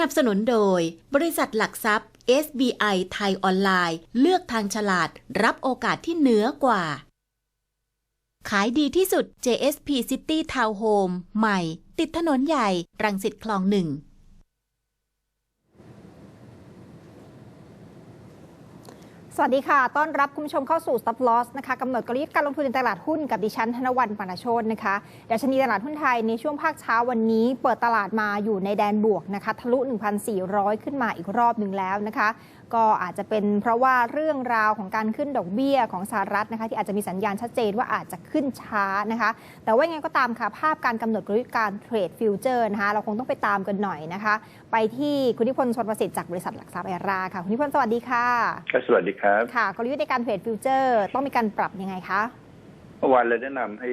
นับสนุนโดย บริษัทหลักทรัพย์ SBI ไทยออนไลน์ เลือกทางฉลาดรับโอกาสที่เหนือกว่า ขายดีที่สุด JSP City Town Home ใหม่ ติดถนนใหญ่ รังสิตคลองหนึ่ง สวัสดีค่ะ ต้อนรับคุณผู้ชมเข้าสู่ Stop Loss นะคะกำหนดกลยุทธ์การลงทุนในตลาดหุ้นกับดิฉันธนวันปานโชตนะคะดัชนีตลาดหุ้นไทยในช่วงภาคเช้าวันนี้เปิดตลาดมาอยู่ในแดนบวกนะคะ ทะลุ 1,400 ขึ้นมาอีกรอบหนึ่งแล้วนะคะก็อาจจะเป็นเพราะว่าเรื่องราวของการขึ้นดอกเบี้ยของสหรัฐนะคะที่อาจจะมีสัญญาณชัดเจนว่าอาจจะขึ้นช้านะคะ แต่ว่ายังไงก็ตามค่ะ ภาพการกำหนดกลยุทธ์การเทรดฟิวเจอร์นะคะเราคงต้องไปตามกันหน่อยนะคะ ไปที่คุณนิพนธ์ชนประสิทธิ์จากบริษัทหลักทรัพย์แอราค่ะ คุณนิพนธ์สวัสดีค่ะครับสวัสดีครับค่ะกลยุทธ์ในการเทรดฟิวเจอร์ต้องมีการปรับยังไงคะเมื่อวานเราแนะนำให้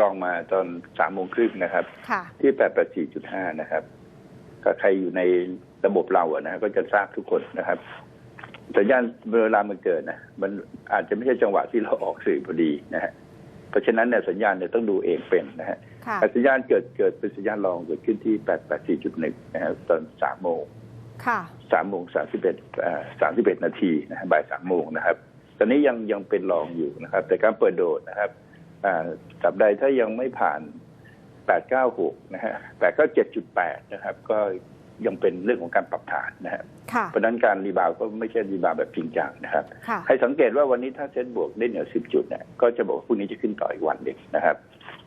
ลองมาตอนสามโมงครึ่งนะครับค่ะที่แปดแปดสี่จุดห้านะครับก็ใครอยู่ในระบบเราอะนะก็จะทราบทุกคนนะครับ สัญญาณเวลามันเกิดนะมันอาจจะไม่ใช่จังหวะที่เราออกสื่อพอดีนะฮะเพราะฉะนั้นเนี่ยสัญญาณเนี่ยต้องดูเองเป็นนะฮะค่ะแต่สัญญาณเกิดเกิดเป็นสัญญาณรองเกิดขึ้นที่แปดแปดสี่จุดหนึ่งนะครับตอนสามโมงค่ะสามโมงสามสิบเอ็ดสามสิบเอ็ดนาทีนะฮะบ่ายสามโมงนะครับ ตอนนี้ยังยังเป็นรองอยู่นะครับ แต่การเปิดโดดนะครับอ่าสัปดาห์ถ้ายังไม่ผ่านแปดเก้าหกนะฮะแปดเก้าเจ็ดจุดแปดนะครับ ก็ ยังเป็นเรื่องของการปรับฐานนะฮะค่ะเพราะฉะนั้นการรีบาวด์ก็ไม่ใช่รีบาวด์แบบจริงจังนะครับค่ะให้สังเกตว่าวันนี้ถ้าเซ็นบวกได้เหนือ10จุดเนี่ยก็จะบอกว่าพรุ่งนี้จะขึ้นต่ออีกวันหนึ่งนะครับ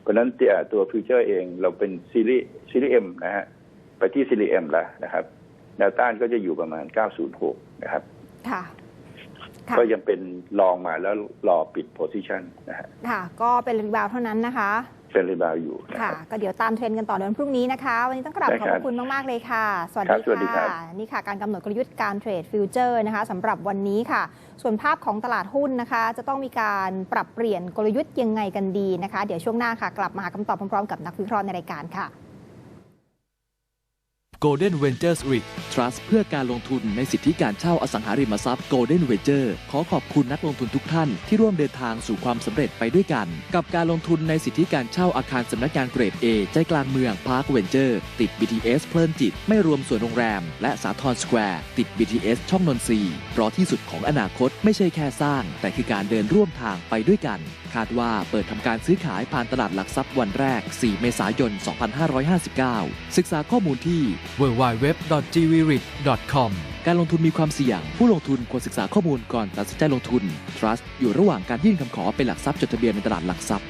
เพราะฉะนั้นตัวตัวฟิวเจอร์เองเราเป็นซีรีส์ซีรีส์เอ็มนะฮะไปที่ซีรีส์เอ็มแล้วนะครับแนวต้านก็จะอยู่ประมาณ 906 นะครับค่ะค่ะก็ยังเป็นลองมาแล้วรอปิดโพซิชันนะฮะค่ะ ก็เป็นรีบาวด์เท่านั้นนะคะ เป็นรีบาวด์อยู่นะคค่ะรับก็เดี๋ยวตามเทรนด์กันต่อในวันพรุ่งนี้นะคะ วันนี้ต้องกราบได้ขอบคพรับระคุณมาก ๆ เลยค่ะ สวัสครัดีบสวัสดีครัค่ะบนี่ค่ะ การกำหนดกลยุทธ์การเทรดฟิวเจอร์นะคะสำหรับวันนี้ค่ะ ส่วนภาพของตลาดหุ้นนะคะ จะต้องมีการปรับเปลี่ยนกลยุทธ์ยังไงกันดีนะคะ เดี๋ยวช่วงหน้าค่ะ กลับมาหาคำตอบพร้อมๆ กับนักวิเคราะห์ในรายการค่ะ Golden Ventures REIT Trust เพื่อการลงทุนในสิทธิการเช่าอสังหาริมทรัพย์ Golden Venture ขอขอบคุณนักลงทุนทุกท่านที่ร่วมเดินทางสู่ความสำเร็จไปด้วยกัน กับการลงทุนในสิทธิการเช่าอาคารสำนักงานเกรด A ใจกลางเมือง Park Venture ติด BTS เพลินจิต ไม่รวมส่วนโรงแรม และสาทรสแควร์ติด BTS ช่องนนทรีเพราะที่สุดของอนาคตไม่ใช่แค่สร้าง แต่คือการเดินร่วมทางไปด้วยกัน คาดว่าเปิดทำการซื้อขายผ่านตลาดหลักทรัพย์วันแรก 4 เมษายน 2559 ศึกษาข้อมูลที่ www.gvrit.com การลงทุนมีความเสี่ยง ผู้ลงทุนควรศึกษาข้อมูลก่อนตัดสินใจลงทุน Trust อยู่ระหว่างการยื่นคำขอเป็นหลักทรัพย์จดทะเบียนในตลาดหลักทรัพย์